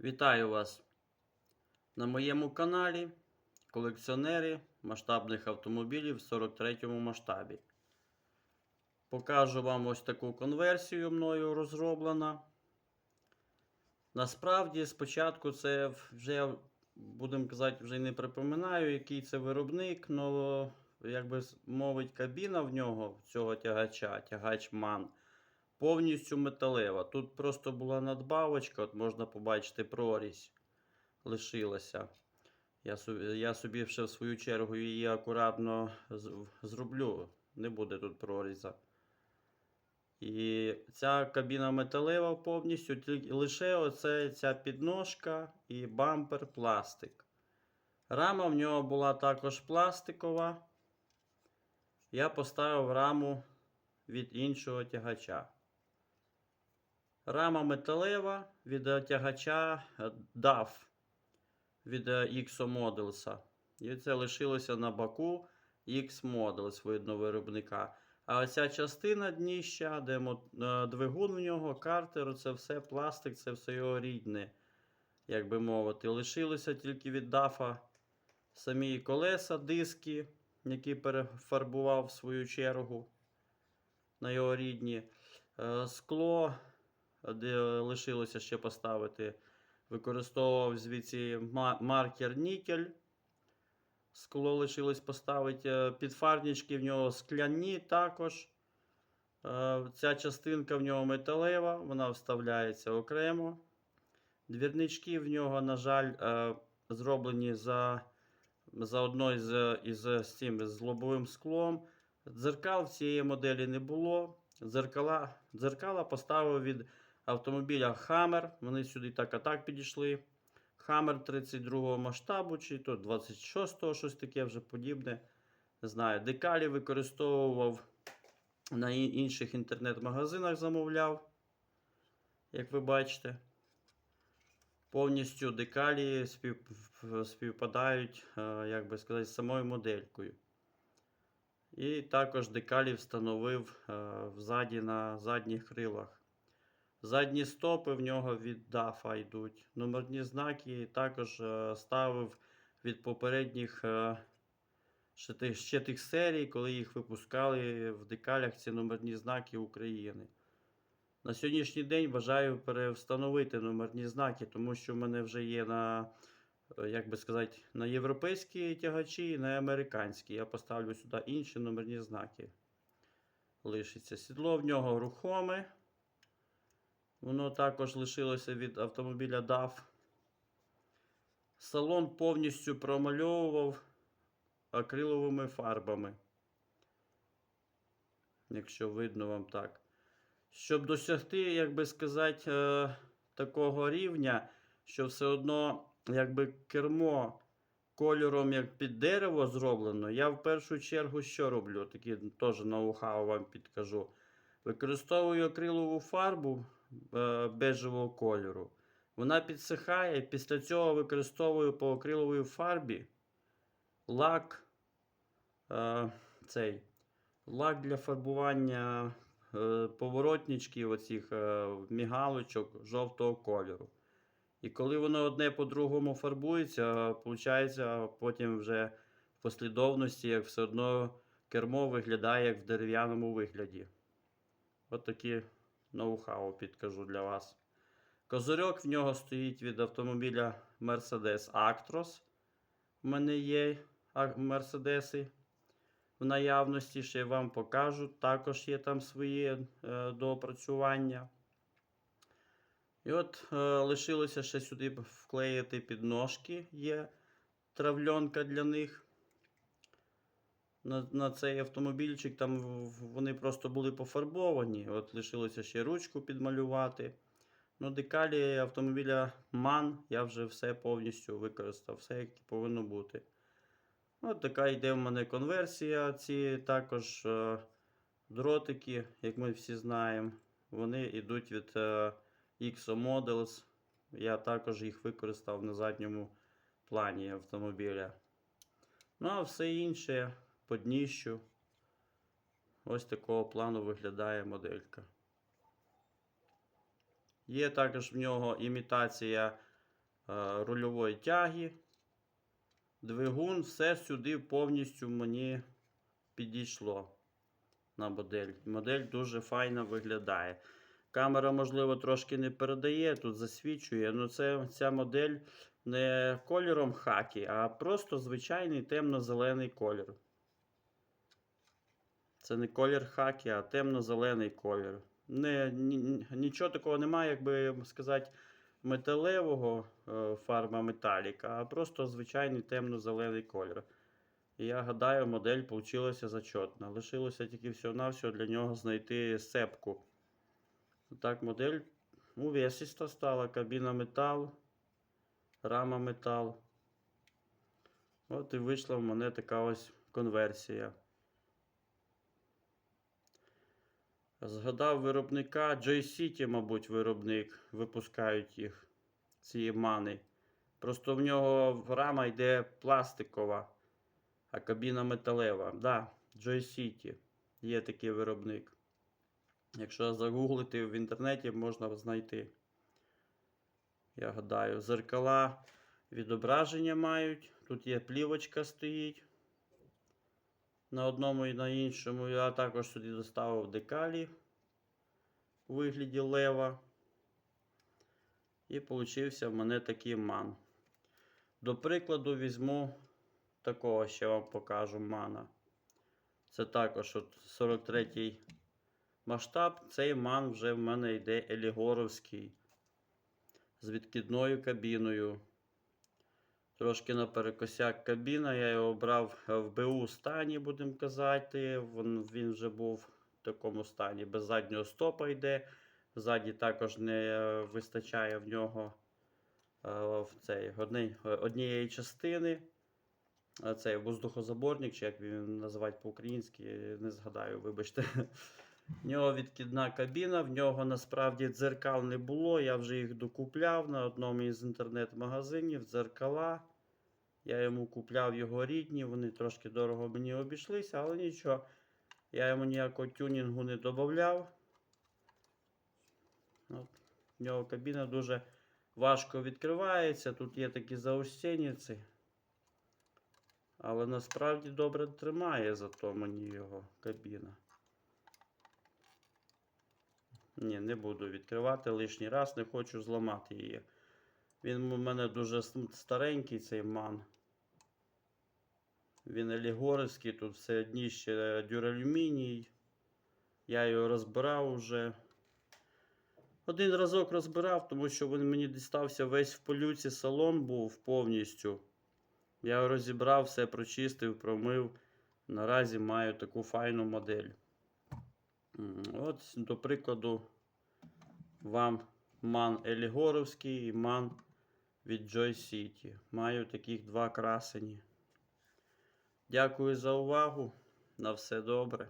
Вітаю вас на моєму каналі колекціонери масштабних автомобілів в 43 му масштабі. Покажу вам ось таку конверсію мною розроблена. Насправді, спочатку це вже, будемо казати, вже не припоминаю, який це виробник, але, як би мовить, кабіна в нього, цього тягача, тягач МАН, повністю металева. Тут просто була надбавочка, от можна побачити прорізь лишилася. Я собі, я собі ще в свою чергу її акуратно зроблю. Не буде тут проріза. І ця кабіна металева повністю, лише оце ця підножка і бампер пластик. Рама в нього була також пластикова. Я поставив раму від іншого тягача. Рама металева від е, тягача е, DAF від е, X Models. І це лишилося на боку X Models, видно виробника. А оця частина дніща, де двигун в нього, картер, це все пластик, це все його рідне, як би мовити. Лишилося тільки від дафа самі колеса, диски, які перефарбував в свою чергу на його рідні. Скло, де лишилося ще поставити, використовував звідси маркер нікель. Скло лишилось поставити. Е, Підфарнички в нього скляні також. Е, Ця частинка в нього металева, вона вставляється окремо. Двірнички в нього, на жаль, е, зроблені за, заодно із, із, з цим з лобовим склом. Дзеркал в цієї моделі не було. Дзеркала, дзеркала поставив від автомобіля Hammer. Вони сюди так а так підійшли. Hammer 32 масштабу, чи то 26-го, щось таке вже подібне. Не знаю. Декалі використовував на інших інтернет-магазинах замовляв. Як ви бачите. Повністю декалі співпадають, е, як би сказати, з самою моделькою. І також декалі встановив е, взаді на задніх крилах. Задні стопи в нього від DAF йдуть. Номерні знаки також е, ставив від попередніх е, ще тих, ще тих серій, коли їх випускали в декалях ці номерні знаки України. На сьогоднішній день бажаю перевстановити номерні знаки, тому що в мене вже є на, е, як би сказати, на європейські тягачі і на американські. Я поставлю сюди інші номерні знаки. Лишиться сідло в нього рухоме. Воно також лишилося від автомобіля DAF. Салон повністю промальовував акриловими фарбами. Якщо видно вам так. Щоб досягти, як би сказати, е, такого рівня, що все одно, якби кермо кольором як під дерево зроблено, я в першу чергу що роблю? Такі теж ноу-хау вам підкажу. Використовую акрилову фарбу е, бежевого кольору. Вона підсихає. Після цього використовую по акриловій фарбі лак, е, цей, лак для фарбування е, поворотничків, оцих мігалочок жовтого кольору. І коли воно одне по-другому фарбується, виходить, потім вже в послідовності, як все одно кермо виглядає як в дерев'яному вигляді. От такі ноу-хау підкажу для вас. Козирьок в нього стоїть від автомобіля Mercedes Actros. У мене є Мерседеси в наявності, ще вам покажу. Також є там свої е, доопрацювання. І от е, лишилося ще сюди вклеїти підножки. Є травльонка для них. На, на цей автомобільчик там вони просто були пофарбовані. От лишилося ще ручку підмалювати. Ну, декалі автомобіля MAN я вже все повністю використав, все як повинно бути. От така йде в мене конверсія. Ці також е, дротики, як ми всі знаємо, вони йдуть від е, XO Models. Я також їх використав на задньому плані автомобіля. Ну, а все інше по дніщу. Ось такого плану виглядає моделька. Є також в нього імітація е, рульової тяги, двигун, все сюди повністю мені підійшло на модель. Модель дуже файно виглядає. Камера, можливо, трошки не передає, тут засвічує. Ну, це ця модель не кольором хакі, а просто звичайний темно-зелений колір. Це не колір хакі, а темно-зелений колір. Не, ні- нічого такого немає, як би сказати, металевого е, фарба металіка, а просто звичайний темно-зелений колір. І я гадаю, модель вийшла зачетна. Лишилося тільки всього-навсього для нього знайти сцепку. Так, модель увесиста стала, кабіна метал, рама метал. От і вийшла в мене така ось конверсія. Згадав виробника J-City, мабуть, виробник, випускають їх, ці мани. Просто в нього рама йде пластикова, а кабіна металева. Да, J-City. Є такий виробник. Якщо загуглити в інтернеті, можна знайти. Я гадаю, зеркала відображення мають. Тут є плівочка стоїть. На одному і на іншому. Я також сюди доставив декалі у вигляді лева. І получився в мене такий ман. До прикладу, візьму такого ще вам покажу мана. Це також от 43-й масштаб. Цей ман вже в мене йде елігоровський. З відкидною кабіною. Трошки наперекосяк кабіна. Я його брав в БУ стані, будемо казати. Він, вже був в такому стані. Без заднього стопа йде. Ззаді також не е, вистачає в нього е, в цей, одні, однієї частини. Цей воздухозаборник, чи як він називають по-українськи, не згадаю, вибачте. В нього відкидна кабіна, в нього насправді дзеркал не було. Я вже їх докупляв на одному із інтернет-магазинів. Дзеркала. Я йому купляв його рідні, вони трошки дорого мені обійшлися, але нічого. Я йому ніякого тюнінгу не додавав. В нього кабіна дуже важко відкривається. Тут є такі заустєнниці. Але насправді добре тримає зато мені його кабіна. Ні, не буду відкривати лишній раз, не хочу зламати її. Він у мене дуже старенький цей ман. Він елігоровський, тут все дніще дюралюміній. Я його розбирав уже. Один разок розбирав, тому що він мені дістався весь в полюці салон був повністю. Я його розібрав, все прочистив, промив. Наразі маю таку файну модель. От, до прикладу, вам ман Елігоровський і ман від Joy City. Маю таких два красені. Дякую за увагу. На все добре.